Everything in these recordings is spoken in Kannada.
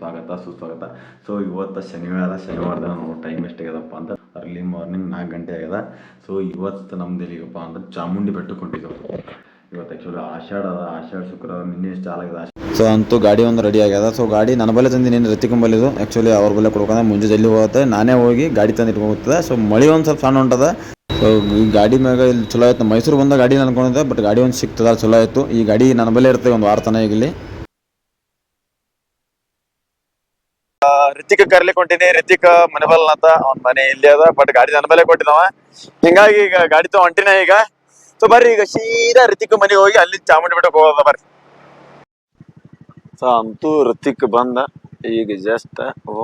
ಸ್ವಾಗತ, ಸುಸ್ವಾಗತ. ಸೊ ಇವತ್ತು ಶನಿವಾರ, ಶನಿವಾರದ ನಾವು ಟೈಮ್ ಎಷ್ಟಾಗ್ಯದಪ್ಪ ಅಂತ ಅರ್ಲಿ ಮಾರ್ನಿಂಗ್ ನಾಲ್ಕು ಗಂಟೆ ಆಗ್ಯದ. ಸೊ ಇವತ್ತು ನಮ್ದು ಎಲ್ಲಿಗಪ್ಪ ಅಂದ್ರೆ ಚಾಮುಂಡಿ ಬೆಟ್ಟಕ್ಕೆ ಇವತ್ತು ಆ್ಯಕ್ಚುಲಿ ಆಷಾಢ ಅದ, ಆಷಾಢ ಶುಕ್ರವಾರ ನಿನ್ನೆ ಚಾಲಾಗ್ಯದ ಸೊ ಅಂತೂ ಗಾಡಿ ಒಂದು ರೆಡಿ ಆಗ್ಯದ. ಸೊ ಗಾಡಿ ನನ್ನ ಬಲೆ ತಂದು ನೀನು ರತಿಕೊಂಬಲ್ಲಿದು ಆ್ಯಕ್ಚುಲಿ ಅವ್ರ ಬಲೆ ಕೊಡ್ಕೊಂಡೆ ಮುಂಜೆ ಜಲ್ಲಿ ಹೋಗುತ್ತೆ. ನಾನೇ ಹೋಗಿ ಗಾಡಿ ತಂದು ಇಟ್ಕೊಂಡೋಗ್ತದೆ ಸೊ ಮಳೆ ಒಂದು ಸ್ವಲ್ಪ ಸಣ್ಣ ಹೊಂಟದ ಸೊ ಈ ಗಾಡಿ ಮ್ಯಾಗ ಇಲ್ಲಿ ಚಲೋ ಆಯ್ತು. ಮೈಸೂರು ಬಂದ ಗಾಡಿ ಅನ್ಕೊಂಡಿದ್ದೆ. ಬಟ್ ಗಾಡಿ ಒಂದು ಸಿಕ್ತದ ಚಲೋ ಆಯಿತು. ಈ ಗಾಡಿ ನನ್ನ ಬಲೆ ಇರ್ತದೆ, ಒಂದು ವಾರ ತನಕ ಇಲ್ಲಿ. ರಿತಿಕ್ ಕರ್ಲಿಕ್ ಹೊಂಟಿನಿ ರಿತಿಕ್ ಮನೆಬಲ್ ಅಂತ ಅವ್ನ ಮನೆ ಇಲ್ಲಿ ಅದ ಬಟ್ ಗಾಡಿ ನನ್ನ ಮೇಲೆ ಕೊಟ್ಟಿದವ ಹಿಂಗಾಗಿ ಈಗ ಗಾಡಿ ತೋ ಹೊಂಟಿನ ಈಗ. ಸೊ ಬರ್ರಿ, ಈಗ ಸೀದಾ ರಿತಿಕ್ ಮನೆಗೆ ಹೋಗಿ ಅಲ್ಲಿ ಚಾಮುಂಡಿ ಬೆಟ್ಟಕ್ಕೆ ಹೋಗೋದ ಬರ್ರಿ. ಸೊ ಅಂತೂ ರಿತಿಕ್ ಬಂದ, ಈಗ ಜಸ್ಟ್ ಓ,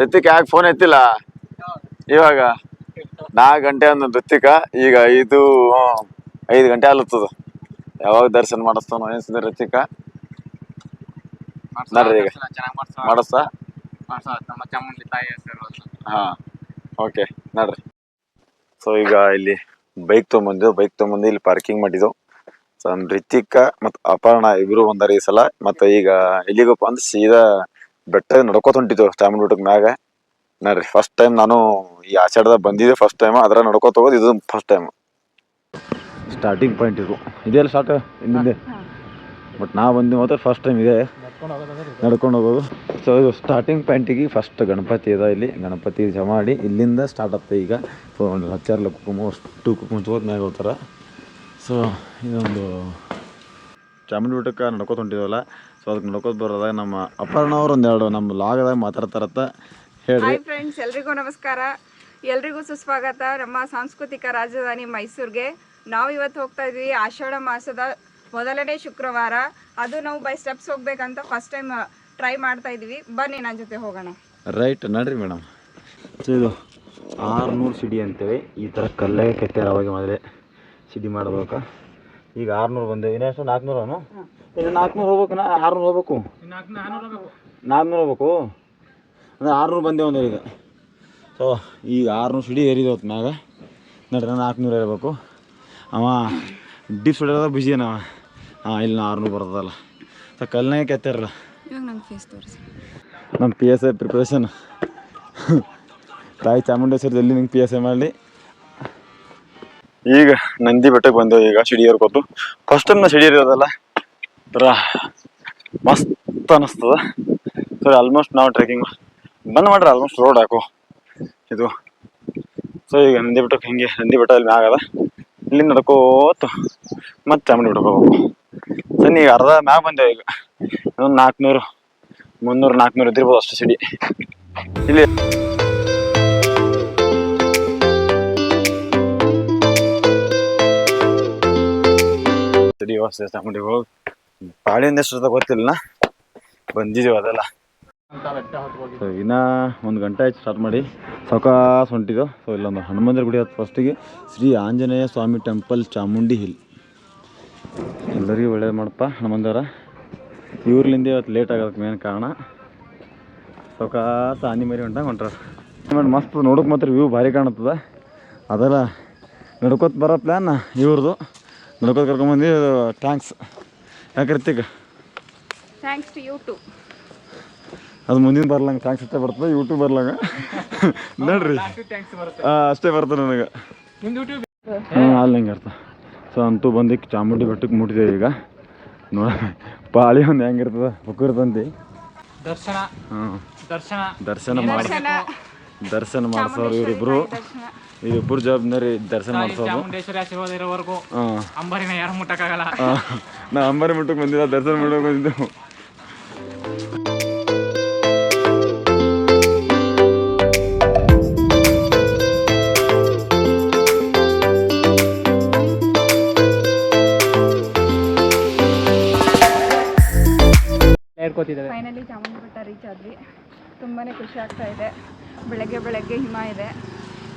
ರಿತಿಕ್ ಯಾಕೆ ಫೋನ್ ಎತ್ತಿಲ್ಲ? ಇವಾಗ ನಾಲ್ಕು ಗಂಟೆ ಅಂದ ರಿತಿಕ, ಈಗ ಐದು ಐದು ಗಂಟೆ ಆಲತ್ತದ. ಯಾವಾಗ ದರ್ಶನ ಮಾಡಿಸ್ತಾನೋ ಅನಿಸ್ತದೆ ರಿತಿಕ? ನಡ್ರಿ ಈಗ. ನಮ್ಮ ಚಾಮುಂಡಿ ತಾಯಿ ಹಾ ಓಕೆ ನಡ್ರಿ. ಸೊ ಈಗ ಇಲ್ಲಿ ಬೈಕ್ ತೊಗೊಂಬಂದು ಬೈಕ್ ತೊಗೊಂಬಂದು ಇಲ್ಲಿ ಪಾರ್ಕಿಂಗ್ ಮಾಡಿದ್ದು. ಸೊ ನಮ್ ರಿತಿಕ ಮತ್ತು ಅಪರ್ಣ ಇಬ್ರು ಬಂದಾರ ಈ ಸಲ. ಮತ್ತೆ ಈಗ ಎಲ್ಲಿಗಪ್ಪ ಅಂದ್ರೆ ಸೀದಾ ಬೆಟ್ಟ ನಡ್ಕೋತ ಹೊಂಟಿದ್ದು ಚಾಮುಂಡಿ ಬೆಟ್ಟದ ಮ್ಯಾಗ. ನಡ್ರಿ ಫಸ್ಟ್ ಟೈಮ್ ನಾನು ಈ ಆಷಾಢದಾಗ ಬಂದಿದ್ದೆ ಫಸ್ಟ್ ಟೈಮ್ ಅದ್ರ ನಡ್ಕೋತ ಹೋಗೋದು ಇದು ಫಸ್ಟ್ ಟೈಮ್ ಸ್ಟಾರ್ಟಿಂಗ್ ಪಾಯಿಂಟ್ ಇದು. ಇದೆಲ್ಲ ಸ್ಟಾರ್ಟ್ ಇನ್ನೊಂದೇ ಬಟ್ ನಾ ಬಂದು ಮಾತ್ರ ಫಸ್ಟ್ ಟೈಮ್ ಇದೆ. ನಡ್ಕೊಂಡು ಹೋಗೋದು. ಸೊ ಇದು ಸ್ಟಾರ್ಟಿಂಗ್ ಪಾಯಿಂಟಿಗೆ ಫಸ್ಟ್ ಗಣಪತಿ ಇದೆ ಇಲ್ಲಿ. ಗಣಪತಿ ಜಮಾ ಮಾಡಿ ಇಲ್ಲಿಂದ ಸ್ಟಾರ್ಟ್ ಆಗ್ತದೆ ಈಗ. ಸೊ ಒಂದು ಹಚ್ಚಾರಲ್ಲ ಕುಕುಮ ಅಷ್ಟು ಕುಕುಮ ಮ್ಯಾಗ ಹೋಗ್ತಾರೆ. ಸೊ ಇದೊಂದು ಚಾಮುಂಡಿ ಬೆಟ್ಟಕ್ಕೆ ನಡ್ಕೋತ ಹೊಂಟಿದ್ವಲ್ಲ. ಸೊ ಅದಕ್ಕೆ ನಡ್ಕೋತ ಬರೋದಾಗ ನಮ್ಮ ಅಪರ್ಣ ಅವ್ರು ಒಂದೆರಡು ನಮ್ಮ ಲಾಗದಾಗ ಮಾತಾಡ್ತಾರತ್ತ ಹೇಳಿ ಹಾಯ್ ಫ್ರೆಂಡ್ಸ್ ಎಲ್ರಿಗೂ ನಮಸ್ಕಾರ. ಎಲ್ರಿಗೂ ಸುಸ್ವಾಗತ. ನಮ್ಮ ಸಾಂಸ್ಕೃತಿಕ ರಾಜಧಾನಿ ಮೈಸೂರಿಗೆ. ನಾವು ಇವತ್ತು ಹೋಗ್ತಾ ಇದ್ವಿ ಆಷಾಢ ಮಾಸದ ಮೊದಲನೇ ಶುಕ್ರವಾರ. ಅದು ನಾವು ಬೈ ಸ್ಟೆಪ್ಸ್ ಹೋಗ್ಬೇಕಂತ ಫಸ್ಟ್ ಟೈಮ್ ಟ್ರೈ ಮಾಡ್ತಾ ಇದೀವಿ ಬನ್ನಿ ನನ್ನ ಜೊತೆ ಹೋಗೋಣ. ರೈಟ್ ನಡ್ರಿ ಮೇಡಮ್ ಸೊ ಇದು ಆರುನೂರು ಸಿಡಿ ಅಂತೇಳಿ ಈ ಥರ ಕಲ್ಲೇ ಕೆತ್ತಾರ ಅವಾಗ ಮೊದಲೇ ಸಿಡಿ ಮಾಡ್ಬೇಕು? ಈಗ ಆರುನೂರು ಬಂದೇವೆ ಇನ್ನೆಷ್ಟು ನಾಲ್ಕುನೂರನು? ಇನ್ನು ನಾಲ್ಕುನೂರು ಹೋಗ್ಬೇಕು ನಾ? ಆರುನೂರು ಹೋಗ್ಬೇಕು? ನಾಲ್ಕುನೂರು ಹೋಗ್ಬೇಕು. ಅಂದ್ರೆ ಆರುನೂರು ಬಂದೇವು ಅಂದ್ರೆ ಈಗ. ಸೊ ಈಗ ಆರುನೂರು ಸಿಡಿ ಏರಿದೆ ಹೊತ್ತು ಮ್ಯಾಗ ನಡ್ರಿ ನಾಲ್ಕುನೂರು ಇರಬೇಕು ಅವ ಡಿಪ್ಸ್ ಹೊಡೆದ ಬಿಜಿ ಅವ ಹಾಂ ಇಲ್ಲಿ ಆರ್ನೂ ಬರ್ತದಲ್ಲ. ಸೊ ಕಲ್ನಾಗೆ ಇವಾಗ ನಂಗೆ ಫೇಸ್ ತೋರಿಸಿ. ನಮ್ಮ ಪಿ ಎಸ್ ಐ ಪ್ರಿಪ್ರೇಷನ್ ತಾಯಿ ಚಾಮುಂಡೇಶ್ವರದಲ್ಲಿ ನಿಂಗೆ ಪಿ ಎಸ್ ಐ ಮಾಡಲಿ? ಈಗ ನಂದಿ ಬೆಟ್ಟಕ್ಕೆ ಬಂದೆವು ಈಗ ಸಿಡಿ ಕೊತ್ತು ಫಸ್ಟ್ ಟೈಮ್ ನಾ ಸಿಡಿ ಇರೋದಲ್ಲ ಒಂಥರ ಮಸ್ತ್ ಅನಿಸ್ತದ. ಸರಿ ಆಲ್ಮೋಸ್ಟ್ ನಾವು ಟ್ರೆಕಿಂಗ್ ಬಂದ್ ಮಾಡ್ರಿ ಆಲ್ಮೋಸ್ಟ್ ರೋಡ್ ಹಾಕು. ಇದು. ಸೊ ಈಗ ನಂದಿ ಬೆಟ್ಟಕ್ಕೆ ಹಿಂಗೆ ನಂದಿ ಬೆಟ್ಟ ಅಲ್ಲಿ ಆಗದ ಅದ. ಇಲ್ಲಿ ನಡ್ಕೋತ ಮತ್ತೆ ಚಾಮುಂಡಿ ಬೆಟ್ಟಕ್ಕೆ ಹೋಗ್ಬೇಕು. ಸರಿ ಈಗ ಅರ್ಧ ಮ್ಯಾಗ ಬಂದೇವೆ ಈಗ. ಇನ್ನೊಂದು ನಾಲ್ಕುನೂರು ಮುನ್ನೂರು ನಾಲ್ಕುನೂರು ಇದ್ದಿರ್ಬೋದು ಅಷ್ಟು ಸಿಡಿ. ಇಲ್ಲಿ ಸಿಡಿ ವಾಸ ಚಾಮುಂಡಿಗೆ ಹೋಗಿ ಪಾಳಿಯಿಂದ ಎಷ್ಟು ಗೊತ್ತಿಲ್ಲ ಬಂದಿದ್ದೀವಿ ಅದೆಲ್ಲ. ಸೊ ಇನ್ನೂ ಒಂದು ಗಂಟೆ ಆಯ್ತು ಸ್ಟಾರ್ಟ್ ಮಾಡಿ. ಸಾವಕಾಶ ಹೊಂಟಿದ್ದು. ಸೊ ಇಲ್ಲೊಂದು ಹನುಮಂದಿರ ಗುಡಿ ಹತ್ತು ಫಸ್ಟಿಗೆ ಶ್ರೀ ಆಂಜನೇಯ ಸ್ವಾಮಿ ಟೆಂಪಲ್ ಚಾಮುಂಡಿ ಹಿಲ್ ಎಲ್ಲರಿಗೂ ಒಳ್ಳೇದು ಮಾಡಪ್ಪ ಹನುಮಂದವರ ಇವ್ರಲಿಂದ ಇವತ್ತು ಲೇಟ್ ಆಗೋದಕ್ಕೆ ಮೇನ್ ಕಾರಣ ಸೌಕಾತ ಆನಿ ಮರಿ ಹೊಂಟಾಗ ಹೊಂಟ್ರ ಮೇಡಮ್ ಮಸ್ತ್ ನೋಡೋಕೆ ಮಾತ್ರ ವ್ಯೂ ಭಾರಿ ಕಾಣುತ್ತದೆ. ಅದೆಲ್ಲ ನಡ್ಕೋತ ಬರೋ ಪ್ಲ್ಯಾನ್ ಇವ್ರದ್ದು ನಡ್ಕೋತ ಕರ್ಕೊಂಬಂದು ಥ್ಯಾಂಕ್ಸ್ ಯಾಕರ್ತಿಗ ಥ್ಯಾಂಕ್ಸ್ ಟು ಯೂಟ್ಯೂಬ್ ಟು ಅದು ಮುಂದಿನ ಬರ್ಲಂಗೆ ಥ್ಯಾಂಕ್ಸ್ ಅಷ್ಟೇ ಬರ್ತದೆ ಯೂಟ್ಯೂಬ್ ಬರ್ಲಂಗೆ. ನೋಡ್ರಿ. ಅಷ್ಟೇ ಬರ್ತದೆ ನನಗೆ. ಹಾಂ ಅಲ್ಲಿ ಹಂಗೆ ಇರ್ತದೆ ಅಂತೂ ಬಂದು ಚಾಮುಂಡಿ ಬೆಟ್ಟಕ್ಕೆ ಮುಟ್ಟಿದ್ದೇವೆ ಈಗ. ನೋಡ ಪಾಳಿ ಒಂದು ಹೆಂಗಿರ್ತದ? ಹುಕ್ಕಿರ್ತಂತಿ ದರ್ಶನ. ಹಾಂ. ದರ್ಶನ. ದರ್ಶನ ಮಾಡಿ ದರ್ಶನ? ಮಾಡಿಸೋರು ಇವರಿಬ್ರು. ಇವರಿಬ್ರು ಜವಾಬ್ದಾರಿ ದರ್ಶನ ಮಾಡ್ಸೋದು. ಆಶೀರ್ವಾದ ಇರೋವರೆಗೂ. ಅಂಬರಿನ ಯಾರು ಮುಟ್ಟಕ್ಕಾಗಲ್ಲ. ನಾ ಅಂಬಾರಿ ಮುಟ್ಟಕ್ಕೆ ಬಂದಿದ್ದ ದರ್ಶನ ಮಾಡೋಕೆ ಬಂದಿದ್ದೆವು ಹೇಳ್ಕೊತಿದ್ದಾರೆ ಫೈನಲಿ ಚಾಮುಂಡಿ ಬೆಟ್ಟ ರೀಚ್ ಆದ್ವಿ. ತುಂಬಾನೇ ಖುಷಿ ಆಗ್ತಾ ಇದೆ. ಬೆಳಗ್ಗೆ ಬೆಳಗ್ಗೆ ಹಿಮ ಇದೆ.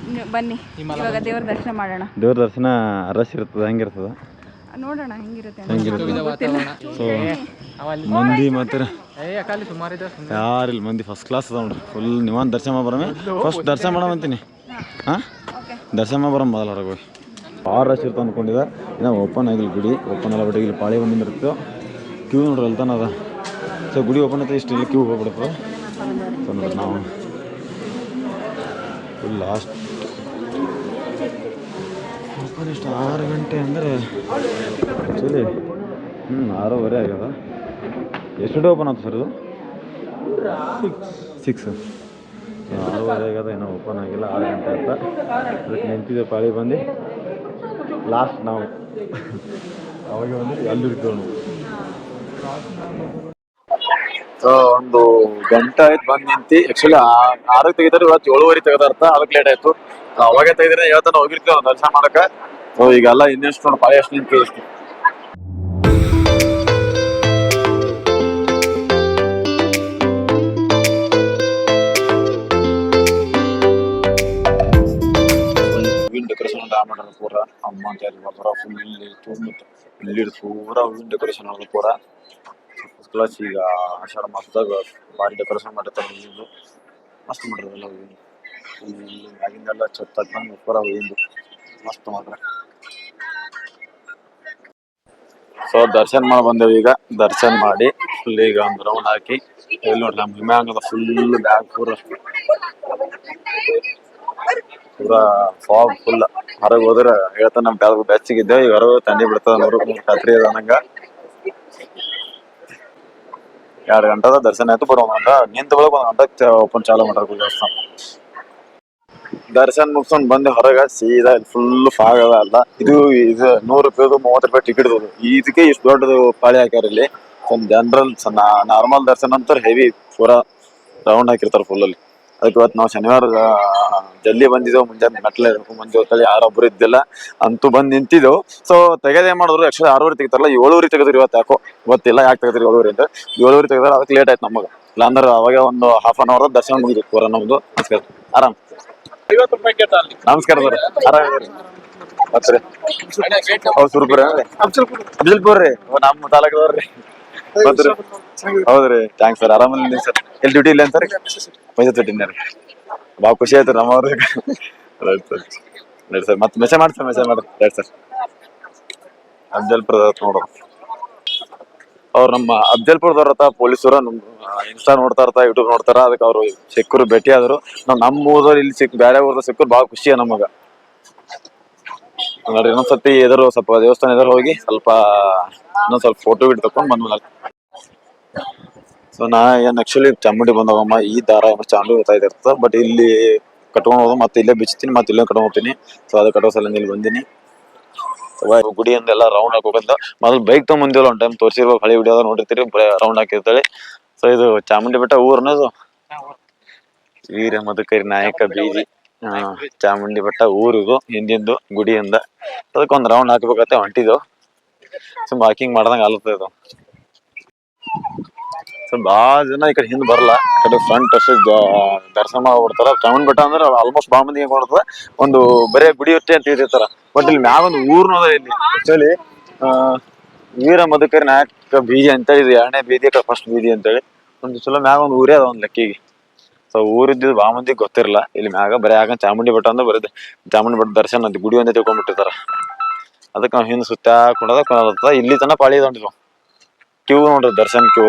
ಇನ್ನು ಬನ್ನಿ. ಇವಾಗ ದೇವ್ರ ದರ್ಶನ ಮಾಡೋಣ. ದೇವ್ರ ದರ್ಶನ ರಶ್ ಇರ್ತದೆ ಹೆಂಗಿರ್ತದ? ನೋಡೋಣ ಹೆಂಗಿರುತ್ತೆ ಅಂತ. ಹೆಂಗಿರ್ತದೆ ವಾತಾವರಣ. ಸೊ ಮಂದಿ ಮಾತ್ರ ಯಾರಿಲ್ಲ ಮಂದಿ ಫಸ್ಟ್ ಕ್ಲಾಸ್ ಅದ ನೋಡ್ರಿ. ಫುಲ್ ನಿವಾನ್ ದರ್ಶನ ಬರಮೆ. ಫಸ್ಟ್ ದರ್ಶನ ಮಾಡೋಣ ಅಂತೀನಿ. ಹಾಂ? ಓಕೆ ದರ್ಶನ ಬರಮ್ ಮೊದಲು ಹೊರಗೆ ಹೋಗಿ. ಭಾಳ ರಶ್ ಇರ್ತಾವ ಅಂದ್ಕೊಂಡಿದ್ದ ಇನ್ನು ಓಪನ್ ಆಗಿಲ್ಲ ಗುಡಿ ಓಪನ್ ಎಲ್ಲ ಬಟ್ ಇಲ್ಲಿ ಪಾಳಿ ಬಂದಿರ್ತೀವಿ ಇರ್ತೇವೆ ಕ್ಯೂ ನೋಡ್ರಿ ಅಲ್ತಾನ ಅದ. ಸೊ ಗುಡಿ ಓಪನ್ ಆಯ್ತು ಇಷ್ಟು ಕ್ಯೂ ಹೋಗ್ಬಿಡಪ್ಪ ಸೊ ನೋಡಿ ನಾವು ಫುಲ್ ಲಾಸ್ಟ್ ಓಪನ್ ಇಷ್ಟು ಆರು ಗಂಟೆ ಅಂದರೆ ಆ್ಯಕ್ಚುಲಿ ಹ್ಞೂ ಆರೂವರೆ ಆಗ್ಯದ. ಎಷ್ಟು ಗಂಟೆ ಓಪನ್ ಆಯ್ತು ಸರ್ ಇದು? ಸಿಕ್ಸ್ ಆರೂವರೆ ಆಗ್ಯದ ಏನೋ ಓಪನ್ ಆಗಿಲ್ಲ ಆರು ಗಂಟೆ ಅಂತ ಅದಕ್ಕೆ ನಿಂತಿದ್ದೆ ಪಾಳಿ ಬಂದು. ಲಾಸ್ಟ್ ನಾವು. ಅವಾಗ ಬಂದು ಅಲ್ಲಿ ಇರ್ತೀವಿ ನಾವು. ಒಂದು ಗಂಟೆ ಆಯ್ತು ಬಂದ್ ನಿಂತಿ. ಆಕ್ಚುಲಿ ಆರಕ್ಕೆ ತೆಗಿತಾರೆ, ಇವತ್ತು ಏಳುವರೆ ತೆಗದಾರ್ಥ ಅದಕ್ಕೆ ಲೇಟ್ ಆಯ್ತು. ಅವಾಗ ತೆಗಿದ್ರೆ ಇವತ್ತನ ಹೋಗಿರ್ತೀವಿ ಒಂದು ದರ್ಶನ ಮಾಡಕ. ಸೊ ಈಗೆಲ್ಲ ಇನ್ನೆಷ್ಟು ನೋಡಿ ಪಾಳಿ ಅಷ್ಟು ನಿಂತು ಡೆಕೋರೇಷನ್ ಪೂರ. ಅಮ್ಮ ಅಂತ ಹೇಳಿ ಫುಲ್ ಇಲ್ಲಿ ತುಂಬ ಇಲ್ಲಿ ಪೂರ ಹೂವಿನ ಡೆಕೋರೇಷನ್ ಮಾಡೋದು ಪೂರ. ಕ್ಲಾಸ್ ಈಗ ಆಷಾಢ ಮಾಸದಾಗ ಭಾರಿ ಡೆಕೋರೇಷನ್ ಮಾಡಿರ್ತಾರೆ ಹೂವಿಂದು ಮಸ್ತ್ ಮಾಡಿರಲ್ಲ ಹೂವಿಂದು. ಇಲ್ಲಿ ಮ್ಯಾಗಿಂದೆಲ್ಲ ಛತ್ ಬಂದು ಪೂರ ಹೂವಿಂದು. ಮಸ್ತ್ ಮಾಡ್ರ ಸೊ ದರ್ಶನ ಮಾಡಿ ಬಂದೇವಿ ಈಗ. ದರ್ಶನ ಮಾಡಿ ಫುಲ್ ಈಗ ಒಂದು ರೌಂಡ್ ಹಾಕಿ. ಎಲ್ಲಿ ನೋಡ್ರಿ ನಮ್ಮ ಹಿಮಾಂಗದ ಫುಲ್ ಬ್ಯಾಗ್ ಪೂರ. ಪೂರ ಫಾಗ್ ಫುಲ್ ಹೊರಗೆ ಹೋದ್ರೆ ಹೇಳ್ತಾನೆ ನಮ್ಮ ಬ್ಯಾಗ್ ಬೆಚ್ಚಗಿದ್ದೇವೆ. ಈಗ ಹೊರಗೆ ತಂಡಿ ಬಿಡ್ತದ ನೋಡ್ರಿ ಖಾತ್ರಿ ಅದ ನಂಗ. ಎರಡು ಗಂಟದ ದರ್ಶನ ಆಯ್ತು, ಬರೋ ಒಂದ್ ಗಂಟ, ನಿಂತ ಬೆಳಗ್ಗೆ ಒಂದ್ ಗಂಟೆ ಓಪನ್ ಚಾಲು ಮಾಡ್ಬೇಕು ದೇವಸ್ಥಾನ. ದರ್ಶನ ಮುಗಿಸ್ಕೊಂಡ್ ಬಂದೆ ಹೊರಗ ಸೀದಾ ಫುಲ್ ಫಾಗ್ ಅದ ಅಲ್ಲ, ಇದು ಇದು ನೂರು ರೂಪಾಯಿದು ಮೂವತ್ತು ರೂಪಾಯಿ ಟಿಕೆಟ್ ಇದಕ್ಕೆ ಇಷ್ಟು ದೊಡ್ಡದು ಪಾಳಿ ಹಾಕ್ಯಾರ ಇಲ್ಲಿ. ಜನರಲ್ ನಾರ್ಮಲ್ ದರ್ಶನ ಅಂತ ಹೆವಿ ಪೂರಾ ರೌಂಡ್ ಹಾಕಿರ್ತಾರೆ ಫುಲ್ ಅಲ್ಲಿ. ಅದಕ್ಕೆ ಇವತ್ತು ನಾವು ಶನಿವಾರ ಜಲ್ದಿ ಬಂದಿದ್ದೆವು ಮುಂಜಾನೆ ಮೆಟ್ಲೆ ಮಂದಿ ಹೊತ್ತಲ್ಲಿ ಯಾರೊಬ್ರು ಇದ್ದಿಲ್ಲ ಅಂತೂ ಬಂದು ನಿಂತಿದ್ದೆವು. ಸೊ ತೆಗೆದೇ ಮಾಡಿದ್ರು ಆಕ್ಚುಲಿ ಆರೂವರೆ ತೆಗಿತಾರಲ್ಲ ಏಳುವರೆ ತೆಗೆದ್ರು ಇವತ್ತು ಯಾಕೋ? ಗೊತ್ತಿಲ್ಲ ಯಾಕೆ ತೆಗೆದ್ರಿ ಏಳುವರೆ ಅಂತ. ಏಳುವರೆ ತೆಗೆದ್ರೆ ಅದಕ್ಕೆ ಲೇಟ್ ಆಯ್ತು ನಮಗೆ. ಇಲ್ಲಾಂದ್ರೆ ಅವಾಗ ಒಂದು ಹಾಫ್ ಅನ್ ಅವರ್ ದರ್ಶನ ಮುಗಿದು ಪೂರ ನಮ್ದು. ನಮಸ್ಕಾರ. ಆರಾಮ್? ನಮಸ್ಕಾರ ಸರ್. ಆರಾಮ್ ಮತ್ತೆ ಸುರ್ಪುರ ಅಫ್ಜಲ್ಪುರ್ ರೀ? ನಮ್ಮ ತಾಲೂಕದವ್ರಿ ಮತ್ತೆ ಹೌದ್ರಿ. ಥ್ಯಾಂಕ್ಸ್ ಸರ್ ಆರಾಮಲ್ಲಿ ಸರ್ ಎಲ್ಲಿ ಡ್ಯೂಟಿ ಇಲ್ಲ ಸರ್ ಮೈಸೂರು ತೊಟ್ಟಿನ ರೀ. ಭಾಳ ಖುಷಿ ಆಯ್ತು ನಮ್ಮವ್ರ ರೈಟ್ ಸರ್ ರೈಟ್ ಸರ್ ಮತ್ತೆ ಮೆಸೇಜ್ ಮಾಡಿ ಸರ್ ಮೆಸೇಜ್ ಮಾಡಿ ರೈಟ್ ಸರ್ ಅಫ್ಜಲ್ಪುರದ ನೋಡೋಣ. ಅವ್ರು ನಮ್ಮ ಅಫ್ಜಲ್ಪುರದವ್ರ ಪೊಲೀಸರು ನಮ್ಮ ಇನ್ಸ್ಟಾ ನೋಡ್ತಾ ಇರ್ತಾ ಯೂಟ್ಯೂಬ್ ನೋಡ್ತಾರ ಅದಕ್ಕೆ ಅವರು ಸಿಕ್ಕರು ಭೇಟಿ ಆದ್ರು ನಾವು ನಮ್ಮ ಊರದವ್ರು ಇಲ್ಲಿ ಸಿಕ್ ಬೇರೆ ಊರ್ದ ಸಿಕ್ಕರು ಭಾಳ ಖುಷಿ ನಮಗ. ನೋಡ್ರಿ ಇನ್ನೊಂದ್ಸತಿ ಎದುರು ಸ್ವಲ್ಪ ದೇವಸ್ಥಾನ ಎದುರು ಹೋಗಿ ಸ್ವಲ್ಪ, ಇನ್ನೊಂದ್ ಸ್ವಲ್ಪ ಫೋಟೋ ಬಿಟ್ಟು ತಕೊಂಡ್ ಬಂದ್ಮೇಲೆ ಸೊ ನಾ ಏನ್ ಆಕ್ಚುಲಿ ಚಾಮುಂಡಿ ಬಂದಾಗಮ್ಮ ಈ ದಾರ ಏನೋ ಚಾಮುಂಡಿ ಗೊತ್ತಾಯ್ತು ಇರ್ತದ. ಬಟ್ ಇಲ್ಲಿ ಕಟ್ಕೊಂಡು ಹೋಗೋದು ಮತ್ತೆ ಇಲ್ಲೇ ಬಿಚ್ತೀನಿ, ಮತ್ತೆ ಇಲ್ಲೇ ಕಟ್ಕೊಂಡು ಹೋಗ್ತೀನಿ. ಸೊ ಅದು ಕಟ್ಟೋ ಸಲ ಇಲ್ಲಿ ಬಂದೀನಿ. ಸೊ ಗುಡಿಯಿಂದೆಲ್ಲ ರೌಂಡ್ ಹಾಕೋಕಂತ ಮೊದಲು ಬೈಕ್ ತೊಗೊಂಬಂದಿಲ್ಲ ಒಂದು ಟೈಮ್ ತೋರಿಸಿರ್ಬೇಕು ಹಳೆ ವಿಡಿಯೋ ನೋಡಿರ್ತೀರಿ ರೌಂಡ್ ಹಾಕಿರ್ತಾಳೆ. ಸೊ ಇದು ಚಾಮುಂಡಿ ಬೆಟ್ಟ ಊರ್ನದು? ವೀರ ಮಧುಕರಿ ನಾಯಕ ಬೀದಿ. ಚಾಮುಂಡಿ ಬೆಟ್ಟ ಊರಿಗೂ ಹಿಂದಿಂದು ಗುಡಿಯಿಂದ. ಅದಕ್ಕೆ ಒಂದು ರೌಂಡ್ ಹಾಕಬೇಕತ್ತೆ ಹೊಂಟಿದ್ದು ಸೊ ವಾಕಿಂಗ್ ಮಾಡ್ದಂಗೆ ಆಲತ್ತ ಇದು. ಸೊ ಭಾಳ ಜನ ಈ ಕಡೆ ಹಿಂದೆ ಬರಲ್ಲ. ಈ ಕಡೆ ಫ್ರಂಟ್ ಅಷ್ಟು ದರ್ಶನ ಮಾಡ್ಬಿಡ್ತಾರ. ಚಾಮುಂಡಿ ಬೆಟ್ಟ ಅಂದ್ರೆ ಆಲ್ಮೋಸ್ಟ್ ಭಾಳ ಮಂದಿ ಹೆಂಗ್ ಮಾಡ್ತದ ಒಂದು ಬರೇ ಗುಡಿ ಹೊಟ್ಟೆ ಅಂತ ತಿಳಿದಿರ್ತಾರ ಬಟ್ ಇಲ್ಲಿ ಮ್ಯಾಗ ಒಂದು ಊರ್ನು ಅದ ಇಲ್ಲಿ. ಆಕ್ಚುಲಿ ವೀರ ಮಧುಕರಿ ನಾಯಕ ಬೀದಿ ಅಂತೇಳಿ ಇದು ಎರಡನೇ ಬೀದಿ ಫಸ್ಟ್ ಬೀದಿ ಅಂತೇಳಿ ಒಂದು ಚಲೋ ಮ್ಯಾಗ ಒಂದು ಊರೇ ಅದ ಒಂದು ಲೆಕ್ಕಿಗೆ. ಸೊ ಊರಿದ್ದು ಭಾಳ ಮಂದಿ ಗೊತ್ತಿರಲ್ಲ. ಇಲ್ಲಿ ಮ್ಯಾಗ ಬರೀ ಆಗ ಚಾಮುಂಡಿ ಬೆಟ್ಟ ಅಂದ್ರೆ ಬರೀ ಚಾಮುಂಡಿ ಬೆಟ್ಟ ದರ್ಶನ ಅಂತ ಗುಡಿ ಒಂದೇ ತಿಳ್ಕೊಂಡ್ಬಿಟ್ಟಿರ್ತಾರ ಅದಕ್ಕೆ ನಾವು ಹಿಂದೆ ಸುತ್ತ ಕೊಡೋದ ಕೊಡೋದ ಇಲ್ಲಿ ತನಕ ಪಾಳಿ ಹೊಂಟಿದ್ವು ಕ್ಯೂ ನೋಡ್ರಿ ದರ್ಶನ ಕ್ಯೂ.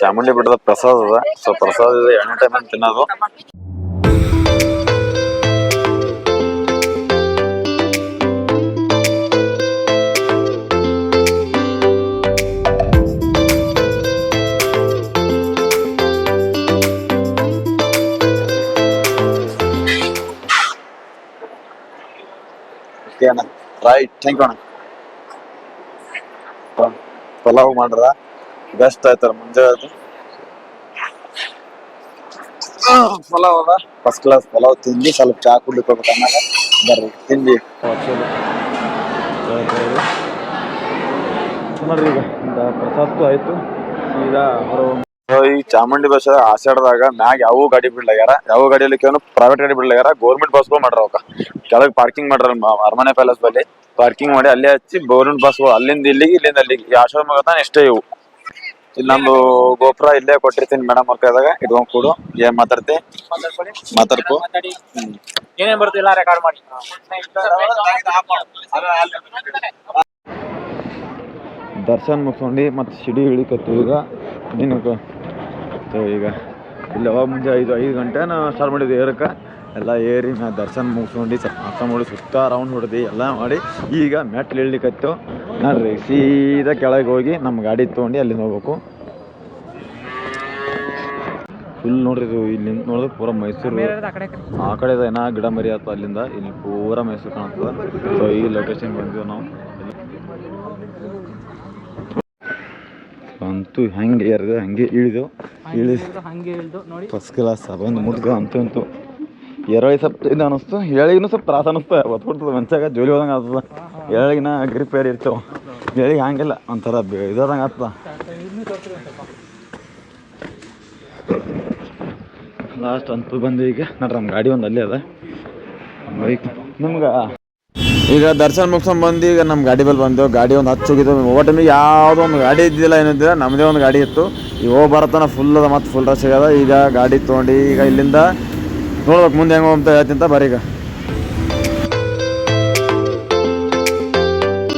ಚಾಮುಂಡಿ ಬೆಟ್ಟದ ಪ್ರಸಾದ ಅದ. ಸೊ ಪ್ರಸಾದ ಎಣ್ಣೆ ಟೈಮ್ ತಿನ್ನೋದು. ಓಕೆ ಅಣ್ಣ. ರೈಟ್ ಥ್ಯಾಂಕ್ ಯು ಅಣ್ಣ. ಪಲಾವ್ ಮಾಡ್ರ. ಬೆಸ್ಟ್ ಆಯ್ತಾರ ಮುಂಜಾನೆ ಪಲಾವ್ ಅದ. ಫಸ್ಟ್ ಕ್ಲಾಸ್ ಪಲಾವ್ ತಿಂದು ಸ್ವಲ್ಪ ಚಾ ಕುಡ್ಲಿಕ್ಕೆ ಹೋಗ್ಬೇಕು ಆಮೇಲೆ ಬರ್ರಿ ತಿಂಡಿ ನೋಡ್ರಿ ಈಗ ಪ್ರಸಾದ್ದು ಆಯ್ತು. ಸೀದಾ ಹೊರ ಈ ಚಾಮುಂಡಿ ಬಸ್ ಆಷಾಢದಾಗ ಮ್ಯಾಗ ಯಾವ ಗಾಡಿ ಬಿಡ್ಲಾಗ್ಯಾರ ಯಾವ ಗಾಡಿಯಲ್ಲಿ ಪ್ರೈವೇಟ್ ಗಾಡಿ ಬಿಡ್ಲಾಗ್ಯಾರ ಗೌರ್ಮೆಂಟ್ ಬಸ್ಗಳು ಮಾಡ್ರ ಅವಕ್ಕ ಕೆಳಗ್ ಪಾರ್ಕಿಂಗ್ ಮಾಡ್ರ ಅರಮನೆ ಪ್ಯಾಲೇಸ್ ಬಲ್ಲಿ. ಪಾರ್ಕಿಂಗ್ ಮಾಡಿ ಅಲ್ಲೇ ಹಚ್ಚಿ ಗೌರ್ಮೆಂಟ್ ಬಸ್ಗಳು ಅಲ್ಲಿಂದ ಇಲ್ಲಿಗೆ, ಇಲ್ಲಿಂದ ಅಲ್ಲಿಗೆ. ಈ ಆಶ್ರಮ ಇಷ್ಟೇ ಇವು. ಇಲ್ಲಿ ನಮ್ದು ಗೋಪುರ ಇಲ್ಲೇ ಕೊಟ್ಟಿರ್ತೀನಿ ಮೇಡಮ್ ಅವ್ರ ಕೈದಾಗ. ಇಟ್ಕೊಂಡ್ ಕೊಡು. ಏನ್ ಮಾತಾಡ್ತಿ? ಮಾತಾಡ್ಕೊ. ಏನೇನ್ ಬರ್ತಿಲ್ಲ ರೆಕಾರ್ಡ್ ಮಾಡಿ. ದರ್ಶನ ಮುಗಿಸ್ಕೊಂಡು ಮತ್ತು ಶಿಡಿ ಇಳಿಕತ್ತು ಈಗ. ಸೊ ಈಗ ಇಲ್ಲಿ ಅವಾಗ ಮುಂಚೆ ಐದು ಐದು ಗಂಟೆ ನಾವು ಸ್ಟಾರ್ಟ್ ಮಾಡಿದ್ವಿ ಏರಕ್ಕೆ ಎಲ್ಲ ಏರಿ ನಾ ದರ್ಶನ ಮುಗಿಸ್ಕೊಂಡು ಸ್ವಲ್ಪ ನಾಷ್ಟ ಮಾಡಿ ಸುತ್ತ ರೌಂಡ್ ಹೊಡೆದು ಎಲ್ಲ ಮಾಡಿ ಈಗ ಮೆಟ್ಲು ಇಳ್ಲಿಕತ್ತು. ರೀ ಸೀದಾ ಕೆಳಗೆ ಹೋಗಿ ನಮ್ಮ ಗಾಡಿ ತೊಗೊಂಡು ಅಲ್ಲಿಂದ ಹೋಗ್ಬೇಕು. ಫುಲ್ ನೋಡ್ರಿ ಇದು ಇಲ್ಲಿ ನಿಂತ್ ನೋಡಿದ್ರೆ ಪೂರ ಮೈಸೂರು. ಆ ಕಡೆ ಏನೋ ಗಿಡ ಮರಿ ಆಯ್ತು ಅಲ್ಲಿಂದ. ಇಲ್ಲಿ ಪೂರ ಮೈಸೂರು ಕಾಣ್ತದೆ ಸೊ ಈ ಲೊಕೇಶನ್ ಬಂದಿವಿ ನಾವು. ಅಂತೂ ಹೆಂಗೆ ಏರಿದೆ ಹಂಗೆ ಇಳಿದು ಇಳಿ ಹಂಗೆ ಇಳಿದು ನೋಡಿ. ಫಸ್ಟ್ ಕ್ಲಾಸ್ ಬಂದು ಮುಟ್ದು ಅಂತೂ ಅಂತೂ. ಎರಡು ಸ್ವಲ್ಪ ಇದು ಅನಿಸ್ತು ಹೇಳಿಗೂ ಸ್ವಲ್ಪ ತ್ರಾಸ ಅನಿಸ್ತು ಒತ್ಬಿಡ್ತದೆ ಮನ್ಸಾಗ ಜೋಲಿ ಹೋದಂಗೆ ಆಗ್ತದೆ. ಎಳಗಿನ ಗ್ರಿಪ್ ಏರಿ ಇರ್ತಾವೆ ಹೇಳಿಗೆ ಹಂಗಿಲ್ಲ ಒಂಥರ ಇದಾದಂಗೆ ಆಗ್ತದ. ಲಾಸ್ಟ್ ಅಂತೂ ಬಂದು ಈಗ ನೋಡ್ರಿ ನಮ್ಮ ಗಾಡಿ ಒಂದು ಅಲ್ಲೇ ಅದ. ಬೈಕ್ ನಮ್ಗೆ ಈಗ ದರ್ಶನ ಮುಗಿಸ್ಕೊಂಡು ಬಂದು ಈಗ ನಮ್ಮ ಗಾಡಿ ಬಲ್ಲಿ ಬಂದೆವು ಗಾಡಿ ಒಂದು ಹಚ್ಚು ಹೋಗಿದ್ದು. ಓ ಟೈಮಿಗೆ ಯಾವುದೋ ಒಂದು ಗಾಡಿ ಇದ್ದಿಲ್ಲ ಏನಿದ್ದಿಲ್ಲ ನಮ್ಮದೇ ಒಂದು ಗಾಡಿ ಇತ್ತು. ಈಗ ಹೋಗಿ ಬರತನ ಫುಲ್ ಅದ, ಮತ್ತು ಫುಲ್ ರಶ್ ಆಗ್ಯದ. ಈಗ ಗಾಡಿ ತೊಗೊಂಡು ಈಗ ಇಲ್ಲಿಂದ ನೋಡ್ಬೇಕು, ಮುಂದೆ ಹೆಂಗೆ ಹೋಗ್ತಾ ಹೇಳ್ತಿಂತ ಬರೀಗ